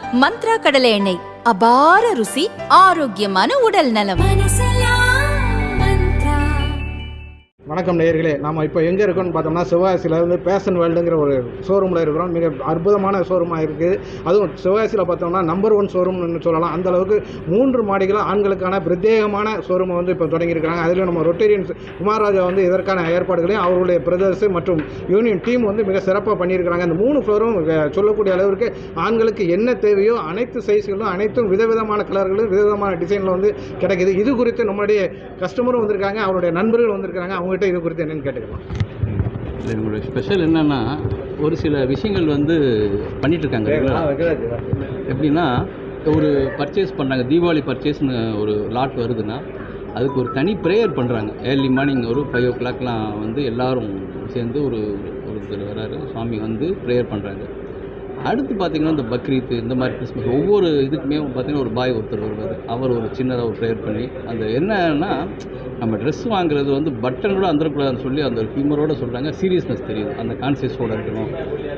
மந்த்ரா கடலை எண்ணெய். அபார ருசி ஆரோக்கியமான உடல் நலம். வணக்கம் நேயர்களே நம்ம இப்போ எங்கே இருக்கோம்னு பார்த்தோம்னா சிவகாசியில் வந்து பேஷன் வேர்ல்டுங்கிற ஒரு ஷோரூமில் இருக்கிறோம். மிக அற்புதமான ஷோரூமாக இருக்குது அதுவும் சிவகாசியில் பார்த்தோம்னா நம்பர் ஒன் ஷோரூம்னு சொல்லலாம். அந்த அளவுக்கு மூன்று மாடிகளாக ஆண்களுக்கான பிரத்யேகமான ஷோரூமை வந்து இப்போ தொடங்கியிருக்காங்க அதில் நம்ம ரொட்டேரியன்ஸ் குமாரராஜா வந்து இதற்கான ஏற்பாடுகளையும் அவருடைய பிரதர்ஸ் மற்றும் யூனியன் டீம் வந்து மிக சிறப்பாக பண்ணியிருக்கிறாங்க. அந்த மூணு ஃப்ளோரும் சொல்லக்கூடிய அளவிற்கு ஆண்களுக்கு என்ன தேவையோ அனைத்து சைஸ்களும் அனைத்தும் விதவிதமான கலர்களும் விதவிதமான டிசைனில் வந்து கிடைக்குது. இது குறித்து நம்மளுடைய கஸ்டமரும் வந்திருக்காங்க. அவருடைய நண்பர்கள் வந்திருக்காங்க அவங்ககிட்ட இது குறித்து என்னன்னு கேட்டுக்கலாம். இல்லை எங்களுடைய ஸ்பெஷல் என்னென்னா ஒரு சில விஷயங்கள் வந்து பண்ணிட்டு இருக்காங்க regular ஆ. எப்படின்னா ஒரு பர்ச்சேஸ் பண்ணுறாங்க தீபாவளி பர்ச்சேஸ்னு ஒரு லாட் வருதுன்னா அதுக்கு ஒரு தனி ப்ரேயர் பண்ணுறாங்க ஏர்லி மார்னிங் ஒரு ஃபைவ் ஓ கிளாக்லாம் வந்து எல்லாரும் சேர்ந்து ஒரு ஒருத்தர் வராரு சுவாமி வந்து ப்ரேயர் பண்ணுறாங்க அடுத்து பார்த்தீங்கன்னா இந்த பக்ரீத் இந்த மாதிரி கிறிஸ்மஸ் ஒவ்வொரு இதுக்குமே பார்த்தீங்கன்னா ஒரு பாய் ஒருத்தர் வருவார். அவர் ஒரு சின்னதாக ஒரு ப்ரேயர் பண்ணி அந்த என்னன்னா நம்ம ட்ரெஸ் வாங்குறது வந்து பட்டன் கூட வந்துடக்கூடாதுன்னு சொல்லி அந்த ஒரு ஹியூமரோட சொல்கிறாங்க சீரியஸ்னஸ் தெரியுது அந்த கான்சியஸோடு இருக்கணும்.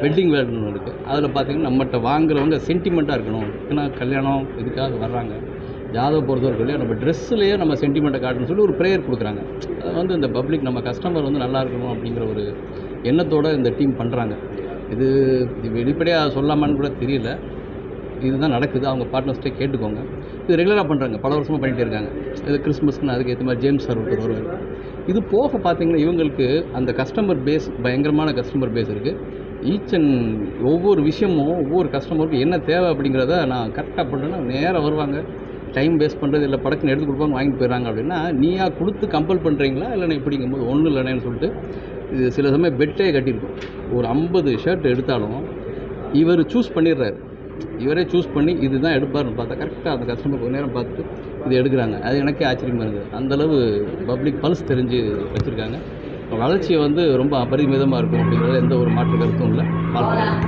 வெட்டிங் வேர்டுன்னு இருக்குது அதில் பார்த்தீங்கன்னா நம்மகிட்ட வாங்குறவங்க சென்டிமெண்ட்டாக இருக்கணும். ஏன்னா கல்யாணம் இதுக்காக வர்றாங்க. ஜாதக பொறுத்தவரைக்கும் நம்ம ட்ரெஸ்ஸுலேயே நம்ம சென்டிமெண்ட்டை காட்டணும்னு சொல்லி ஒரு ப்ரேயர் கொடுக்குறாங்க. அது வந்து இந்த பப்ளிக் நம்ம கஸ்டமர் வந்து நல்லா இருக்கணும் அப்படிங்கிற ஒரு எண்ணத்தோடு இந்த டீம் பண்ணுறாங்க இது இது வெளிப்படையாக சொல்லாமான்னு கூட தெரியல. இதுதான் நடக்குது. அவங்க பார்ட்னர்ஸ்ட்டே கேட்டுக்கோங்க. இது ரெகுலராக பண்ணுறாங்க பல வருஷமாக பண்ணிகிட்டே இருக்காங்க. இது கிறிஸ்மஸ்க்குன்னு அதுக்கு ஏற்ற மாதிரி ஜேம்ஸ் சார் ஒருத்தர் வருவார். இது போக பார்த்தீங்கன்னா இவங்களுக்கு அந்த கஸ்டமர் பேஸ் பயங்கரமான கஸ்டமர் பேஸ் இருக்குது ஈச் அண்ட் ஒவ்வொரு விஷயமும் ஒவ்வொரு கஸ்டமருக்கும் என்ன தேவை அப்படிங்கிறத நான் கரெக்டாக பண்ணுறேன்னா நேராக வருவாங்க. டைம் வேஸ்ட் பண்ணுறது இல்லை படக்குன்னு எடுத்து கொடுப்பாங்க வாங்கிட்டு போயிடுறாங்க அப்படின்னா நீயா கொடுத்து கம்பல் பண்ணுறீங்களா இல்லைண்ணே இப்படிங்கும்போது ஒன்றும் இல்லைண்ணேன்னு சொல்லிட்டு இது சில சமயம் பெட்டே கட்டியிருக்கும். ஒரு ஐம்பது ஷர்ட் எடுத்தாலும் இவர் சூஸ் பண்ணிடுறாரு. இவரே சூஸ் பண்ணி இதுதான் எடுப்பார்னு பார்த்தா கரெக்டாக அந்த கஸ்டமர் கொஞ்ச நேரம் பார்த்துட்டு இது எடுக்கிறாங்க. அது எனக்கே ஆச்சரியமாக இருக்குது அந்தளவு பப்ளிக் பல்ஸ் தெரிஞ்சு வச்சுருக்காங்க. வளர்ச்சியை வந்து ரொம்ப அபரிமிதமாக இருக்கும் அப்படிங்கிறது எந்த ஒரு மாற்று கருத்தும் இல்லை. பார்க்கலாம்.